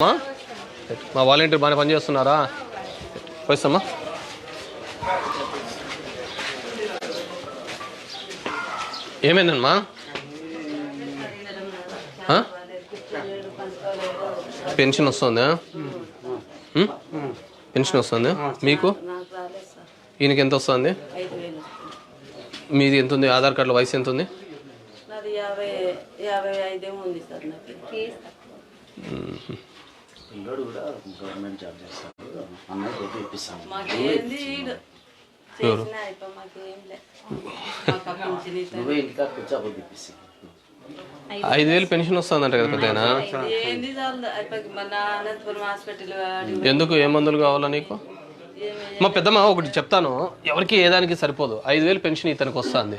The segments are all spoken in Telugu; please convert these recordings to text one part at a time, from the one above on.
అమ్మా? మా వాలంటీర్ బాగానే పనిచేస్తున్నారా? పోయిస్తామా ఏమైందమ్మా? పెన్షన్ వస్తుందా? పెన్షన్ వస్తుంది? మీకు? ఈయనకి ఎంత వస్తుంది? మీది ఎంత ఉంది ఆధార్ కార్డులో వయసు ఎంత ఉంది పిల్లోడు కూడా గవర్నమెంట్ జాబ్ చేస్తాడు. ఇప్పిస్తాను నువ్వే ఇంటికా కూర్చో ఇప్పిస్తాను ఐదు వేలు పెన్షన్ వస్తుందంట కదా పెద్దయినా? ఏంది చాలు. అయిపోయి మన అనంతపురం హాస్పిటల్ అడిగి ఎందుకు? ఏ మందులు కావాలా నీకు? మా పెద్దమ్మ ఒకటి చెప్తాను. ఎవరికి ఏదానికి సరిపోదు. ఐదు వేలు పెన్షన్ ఇతనికి వస్తుంది.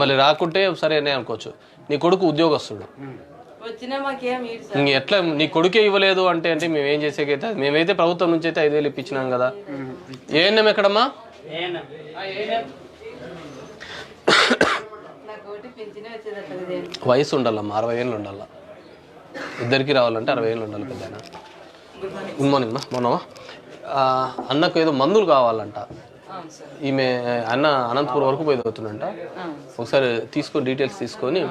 మళ్ళీ రాకుంటే సరే అనే అనుకోవచ్చు. నీ కొడుకు ఉద్యోగస్తుడు. ఇంక ఎట్లా? నీ కొడుకే ఇవ్వలేదు అంటే అంటే మేము ఏం చేసేకైతే మేమైతే ప్రభుత్వం నుంచి అయితే ఐదు వేలు ఇప్పించినాం కదా. ఏఎన్ఎం ఎక్కడమ్మా? వయసు ఉండాలమ్మా అరవై ఏళ్ళు ఉండాల. ఇద్దరికి రావాలంటే అరవై ఏళ్ళు ఉండాలి పెద్ద గుడ్ మార్నింగ్. మా మొన్నమా అన్నకు ఏదో మందులు కావాలంట. ఈమె అన్న అనంతపురం వరకు పోయి అవుతుందంట ఒకసారి తీసుకొని డీటెయిల్స్ తీసుకొని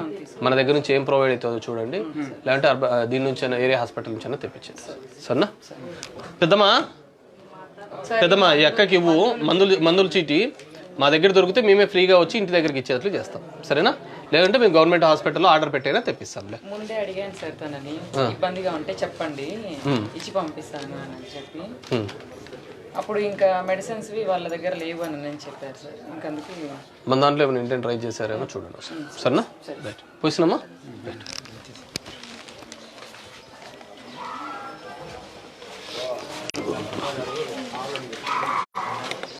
మన దగ్గర నుంచి ఏం ప్రొవైడ్ అవుతుందో చూడండి. లేదంటే దీని నుంచి ఏరియా హాస్పిటల్ నుంచి అయినా తెప్పించేది సరేనా? పెద్దమ్మా? పెద్దమ్మా ఈ అక్కకి ఇవ్వు. మందులు మందుల చీటి. మా దగ్గర దొరికితే మేమే ఫ్రీగా వచ్చి ఇంటి దగ్గరికి ఇచ్చేట్లు చేస్తాం. సరేనా? లేదంటే మేము గవర్నమెంట్ హాస్పిటల్లో ఆర్డర్ పెట్టైనా తెప్పిస్తాంలే. ముందే అడిగాను సార్ తనని. ఇబ్బందిగా ఉంటే చెప్పండి. ఇచ్చి పంపిస్తాను అని చెప్పి. అప్పుడు ఇంకా మెడిసిన్స్ వాళ్ళ దగ్గర లేవు అని నేను చెప్పారు సార్. ఇంకందుకు మన దాంట్లో ఏమైనా ఇంటెంట్ ట్రై చేశారేమో చూడండి. సరేనా? Right పోయిస్తున్నామా right